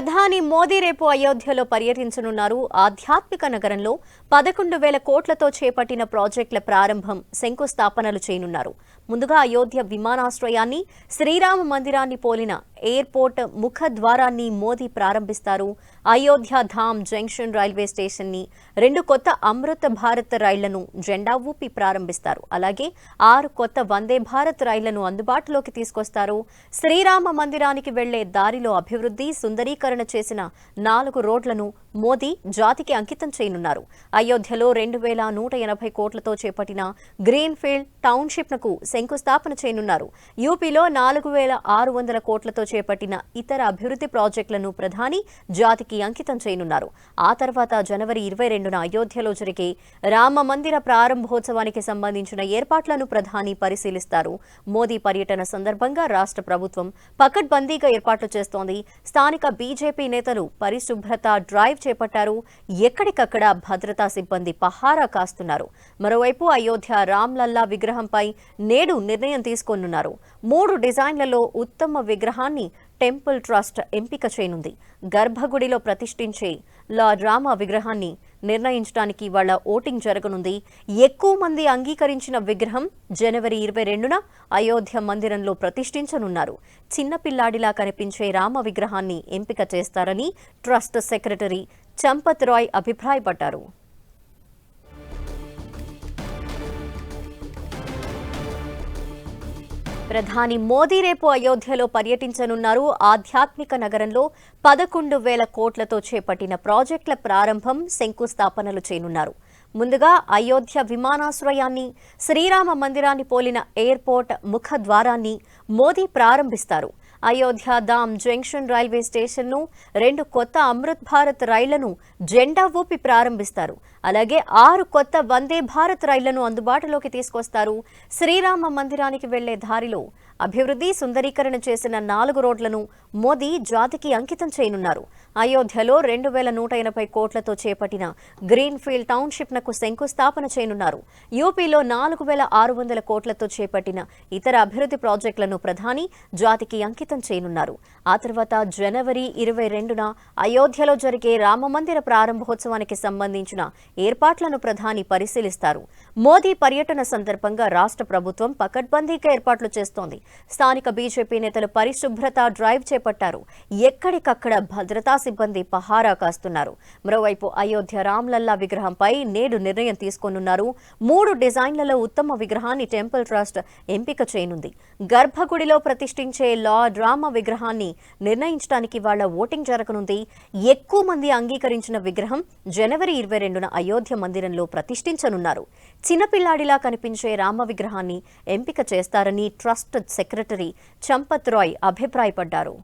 ప్రధాని మోదీ రేపు అయోధ్యలో పర్యటించనున్నారు. ఆధ్యాత్మిక నగరంలో పదకొండు వేల కోట్లతో చేపట్టిన ప్రాజెక్టుల ప్రారంభం శంకుస్థాపనలు చేయనున్నారు. ముందుగా అయోధ్య విమానాశ్రయాన్ని శ్రీరామ మందిరాన్ని పోలిన ఎయిర్పోర్ట్ ముఖద్వారాన్ని మోదీ ప్రారంభిస్తారు. అయోధ్య ధామ్ జంక్షన్ రైల్వే స్టేషన్ని రెండు కొత్త అమృత భారత్ రైళ్ళను జెండా ఊపి ప్రారంభిస్తారు. అలాగే ఆరు కొత్త వందే భారత్ రైళ్ళను అందుబాటులోకి తీసుకొస్తారు. శ్రీరామ మందిరానికి వెళ్ళే దారిలో అభివృద్ధి సుందరీకరణ చేసిన నాలుగు రోడ్లను మోదీ జాతికి అంకితం చేయనున్నారు. అయోధ్యలో రెండు వేల నూట ఎనభై కోట్లతో చేపట్టిన గ్రీన్ ఫీల్డ్ టౌన్షిప్నకు శంకుస్థాపన చేయనున్నారు. యూపీలో నాలుగు వేల ఆరు వందల కోట్లతో చేపట్టిన ఇతర అభివృద్ధి ప్రాజెక్టులను ప్రధాని జాతికి అంకితం చేయనున్నారు. ఆ తర్వాత జనవరి ఇరవై రెండున అయోధ్యలో జరిగే రామ మందిర ప్రారంభోత్సవానికి సంబంధించిన ఏర్పాట్లను ప్రధాని పరిశీలిస్తారు. మోదీ పర్యటన సందర్భంగా రాష్ట్ర ప్రభుత్వం పకడ్బందీగా ఏర్పాట్లు చేస్తోంది. స్థానిక బీజేపీ నేతలు పరిశుభ్రత డ్రైవ్ చేపట్టారు. ఎక్కడికక్కడ భద్రతా సిబ్బంది పహారా కాస్తున్నారు. మరోవైపు అయోధ్య రామ్లల్లా విగ్రహంపై నేడు నిర్ణయం తీసుకోనున్నారు. మూడు డిజైన్లలో ఉత్తమ విగ్రహాన్ని టెంపుల్ ట్రస్ట్ ఎంపిక చేయనుంది. గర్భగుడిలో ప్రతిష్ఠించే లా రామ విగ్రహాన్ని నిర్ణయించడానికి వాళ్ళ ఓటింగ్ జరగనుంది. ఎక్కువ మంది అంగీకరించిన విగ్రహం జనవరి ఇరవై రెండున అయోధ్య మందిరంలో ప్రతిష్ఠించనున్నారు. చిన్నపిల్లాడిలా కనిపించే రామ విగ్రహాన్ని ఎంపిక చేస్తారని ట్రస్ట్ సెక్రటరీ చంపత్ రాయ్ అభిప్రాయపడ్డారు. ప్రధాని మోదీ రేపు అయోధ్యలో పర్యటించనున్నారు. ఆధ్యాత్మిక నగరంలో పదకొండు వేల కోట్లతో చేపట్టిన ప్రాజెక్టుల ప్రారంభం శంకుస్థాపనలు చేయనున్నారు. ముందుగా అయోధ్య విమానాశ్రయాన్ని శ్రీరామ మందిరాన్ని పోలిన ఎయిర్పోర్ట్ ముఖద్వారాన్ని మోదీ ప్రారంభిస్తారు. అయోధ్య ధామ్ జంక్షన్ రైల్వే స్టేషన్ను రెండు కొత్త అమృత్ భారత్ రైళ్ళను జెండా ఊపి ప్రారంభిస్తారు. అలాగే ఆరు కొత్త వందే భారత్ రైళ్ళను అందుబాటులోకి తీసుకొస్తారు. శ్రీరామ మందిరానికి వెళ్ళే దారిలో అభివృద్ధి సుందరీకరణ చేసిన నాలుగు రోడ్లను మోదీ జాతికి అంకితం చేయనున్నారు. అయోధ్యలో రెండు వేల నూట ఎనభై కోట్లతో చేపట్టిన గ్రీన్ ఫీల్డ్ టౌన్షిప్నకు శంకుస్థాపన చేయనున్నారు. యూపీలో నాలుగు వేల ఆరు వందల కోట్లతో చేపట్టిన ఇతర అభివృద్ధి ప్రాజెక్టులను ప్రధాని జాతికి అంకితం చేయనున్నారు. ఆ తర్వాత జనవరి ఇరవై రెండున అయోధ్యలో జరిగే రామమందిర ప్రారంభోత్సవానికి సంబంధించిన ఏర్పాట్లను ప్రధాని పరిశీలిస్తారు. మోదీ పర్యటన సందర్భంగా రాష్ట్ర ప్రభుత్వం పకడ్బందీగా ఏర్పాట్లు చేస్తోంది. స్థానిక బీజేపీ నేతలు పరిశుభ్రత డ్రైవ్ చేపట్టారు. ఎక్కడికక్కడ భద్రతా సిబ్బంది పహారా కాస్తున్నారు. మరోవైపు అయోధ్య రామ్లల్లా విగ్రహంపై నేడు నిర్ణయం తీసుకోనున్నారు. మూడు డిజైన్లలో ఉత్తమ విగ్రహాన్ని టెంపుల్ ట్రస్ట్ ఎంపిక చేయనుంది. గర్భగుడిలో ప్రతిష్ఠించే లార్డ్ రామ విగ్రహాన్ని నిర్ణయించడానికి వాళ్ళ ఓటింగ్ జరగనుంది. ఎక్కువ మంది అంగీకరించిన విగ్రహం జనవరి ఇరవై రెండున అయోధ్య మందిరంలో ప్రతిష్ఠించనున్నారు. చిన్నపిల్లాడిలా కనిపించే రామ విగ్రహాన్ని ఎంపిక చేస్తారని ట్రస్ట్ సెక్రటరీ చంపత్ రాయ్ అభిప్రాయపడ్డారు.